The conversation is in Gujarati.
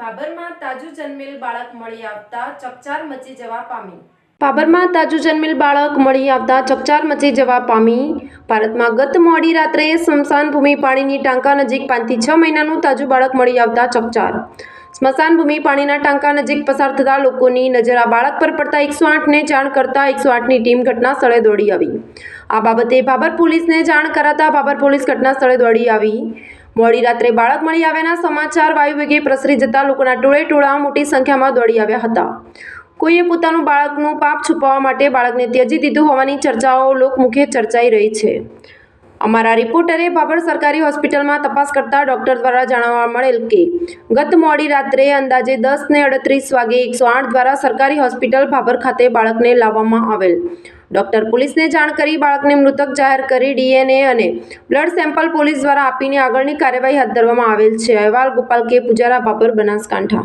બાબરમાં તાજું જન્મેલ બાળક મળી આવતા ચકચાર મચી જવા પામી. બાબરમાં તાજું જન્મેલ બાળક મળી આવતા ચકચાર મચી જવા પામી. ભારતમાં ગત મોડી રાત્રે સ્મશાન ભૂમિ પાણીની ટાંકા નજીક પાંચથી છ મહિનાનું તાજું બાળક મળી આવતા ચકચાર. સ્મશાન ભૂમિ પાણીના ટાંકા નજીક પસાર થતા લોકોની નજર આ બાળક પર પડતા એકસો આઠને જાણ કરતા એકસો આઠની ટીમ ઘટના સ્થળે દોડી આવી. આ બાબતે ભાબર પોલીસને જાણ કરાતા ભાબર પોલીસ ઘટના સ્થળે દોડી આવી. મોડી રાત્રે બાળક મળી આવ્યાના સમાચાર વાયુવેગે પ્રસરી જતા લોકોના ટોળે ટોળા મોટી સંખ્યામાં દોડી આવ્યા હતા. કોઈએ પોતાનું બાળકનું પાપ છુપાવવા માટે બાળકને ત્યજી દીધું હોવાની ચર્ચાઓ લોકમુખે ચર્ચાઈ રહી છે. અમારા રિપોર્ટરે ભાભર સરકારી હોસ્પિટલમાં તપાસ કરતા ડોક્ટર દ્વારા જાણવા મળેલ કે, ગત મોડી રાત્રે અંદાજે દસ ને અડત્રીસ વાગે એકસો આઠ દ્વારા સરકારી હોસ્પિટલ ભાભર ખાતે બાળકને લાવવામાં આવેલ. ડોક્ટર પોલીસને જાણ કરી બાળકને મૃતક જાહેર કરી ડીએનએ અને બ્લડ સેમ્પલ પોલીસ દ્વારા આપીને આગળની કાર્યવાહી હાથ ધરવામાં આવેલ છે. અહેવાલ ગોપાલ કે. પુજારા ભાભર બનાસકાંઠા.